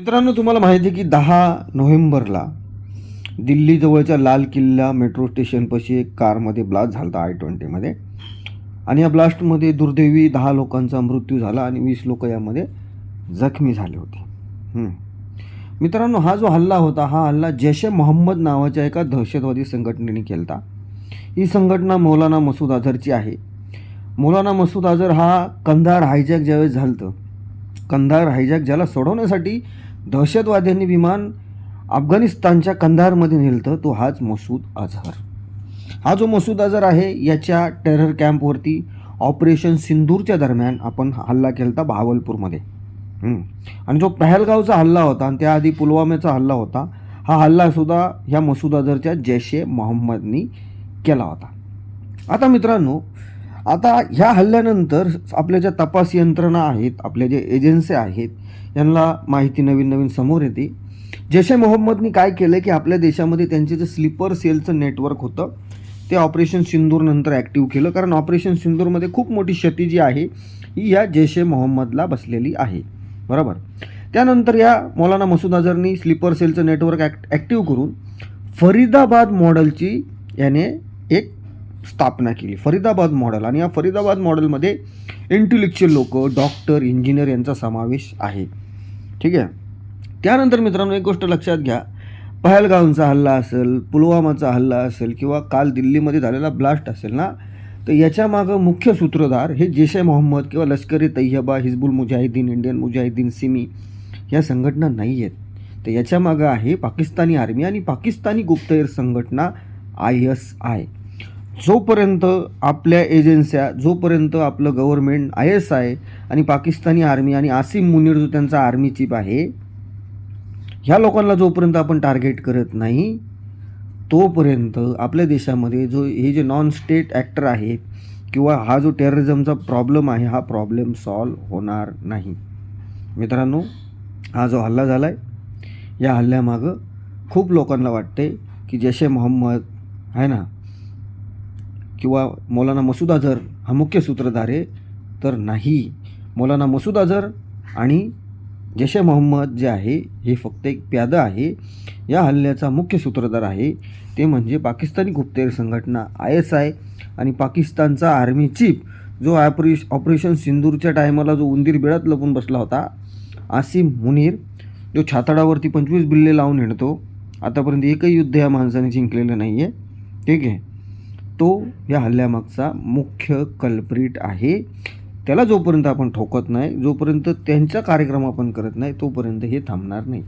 मित्रांनो तुम्हाला माहिती आहे की दहा नोव्हेंबरला दिल्लीजवळच्या लाल किल्ला मेट्रो स्टेशनपाशी एक कारमध्ये ब्लास्ट झाला होता आय ट्वेंटीमध्ये. आणि या ब्लास्टमध्ये दुर्दैवी दहा लोकांचा मृत्यू झाला आणि वीस लोक यामध्ये जखमी झाले होते. मित्रांनो हा जो हल्ला होता हा हल्ला जैश ए मोहम्मद नावाच्या एका दहशतवादी संघटनेने केला होता ही संघटना मौलाना मसूद अझरची आहे. मौलाना मसूद अझर हा कंधार हायजॅक ज्यावेळेस झालं होतं कंधार हायजॅक ज्याला सोडवण्यासाठी दहशतवाद्यांनी विमान अफगाणिस्तानच्या कंधारमध्ये नेलतं तो हाच मसूद अझहर हा जो मसूद अझहर आहे याच्या टेरर कॅम्पवरती ऑपरेशन सिंदूरच्या दरम्यान आपण हल्ला केला होता भावलपूरमध्ये आणि जो पहलगावचा हल्ला होता आणि त्याआधी पुलवाम्याचा हल्ला होता हा हल्लासुद्धा ह्या मसूद अझहरच्या जैश ए मोहम्मदनी केला होता. आता मित्रांनो आता ह्या हल्ल्यानंतर आपल्या ज्या तपास यंत्रणा आहेत आपल्या जे एजन्सी आहेत यांना माहिती नवीन नवीन समोर येते. जैश ए मोहम्मदनी काय केलं की आपल्या देशामध्ये त्यांचे जे स्लीपर सेलचं नेटवर्क होतं ते ऑपरेशन सिंदूरनंतर ॲक्टिव्ह केलं. कारण ऑपरेशन सिंदूरमध्ये खूप मोठी क्षती जी आहे ही या जैश ए मोहम्मदला बसलेली आहे. बरोबर? त्यानंतर या मौलाना मसूद अझरनी स्लीपर सेलचं नेटवर्क ॲक्ट ॲक्टिव्ह करून फरीदाबाद मॉडेलची याने एक स्थापना केली. फरीदाबाद मॉडेल आणि या फरीदाबाद मॉडेलमध्ये इंटेलेक्च्युअल लोक डॉक्टर इंजिनियर यांचा समावेश आहे. ठीक आहे? त्यानंतर मित्रांनो एक गोष्ट लक्षात घ्या. पहलगावचा हल्ला असेल पुलवामाचा हल्ला असेल किंवा काल दिल्लीमध्ये झालेला ब्लास्ट असेल ना तर याच्यामागं मुख्य सूत्रधार हे जैश ए मोहम्मद किंवा लष्कर ए हिजबुल मुजाहिदीन इंडियन मुजाहिदीन सिमी या संघटना नाही आहेत. तर याच्यामागं आहे पाकिस्तानी आर्मी आणि पाकिस्तानी गुप्तहेर संघटना आय एस आय. जोपर्यंत आपल्या एजन्स्या जोपर्यंत आपलं गव्हर्मेंट आय एस आय आणि पाकिस्तानी आर्मी आणि आसिम मुनीर जो त्यांचा आर्मी चीफ आहे ह्या लोकांना जोपर्यंत आपण टार्गेट करत नाही तोपर्यंत आपल्या देशामध्ये जो हे जे नॉन स्टेट ॲक्टर आहेत किंवा हा जो टेररिझमचा प्रॉब्लेम आहे हा प्रॉब्लेम सॉल्व होणार नाही. मित्रांनो हा जो हल्ला झाला आहे या हल्ल्यामागं खूप लोकांना वाटते की जैश ए मोहम्मद आहे ना किंवा मौलाना मसूद अझर हा मुख्य सूत्रधार आहे तर नाही. मौलाना मसूद अझर आणि जैश ए मोहम्मद जे आहे हे फक्त एक प्यादं आहे. या हल्ल्याचा मुख्य सूत्रधार आहे ते म्हणजे पाकिस्तानी गुप्तहेर संघटना आय एस आय आणि पाकिस्तानचा आर्मी चीफ जो ऑपरेश ऑपरेशन सिंदूरच्या टायमाला जो उंदीर बिळात लपून बसला होता आसिम मुनीर जो छाताडावरती पंचवीस बिल्ले लावून हिंडतो आतापर्यंत एकही युद्ध या माणसाने जिंकलेलं नाही आहे ठीक आहे? तो या हल्ल्यामागचा मुख्य कल्प्रिट आहे. त्याला जोपर्यंत आपण ठोकत नाही जोपर्यंत त्यांचा कार्यक्रम आपण करत नाही तोपर्यंत हे थांबणार नाही.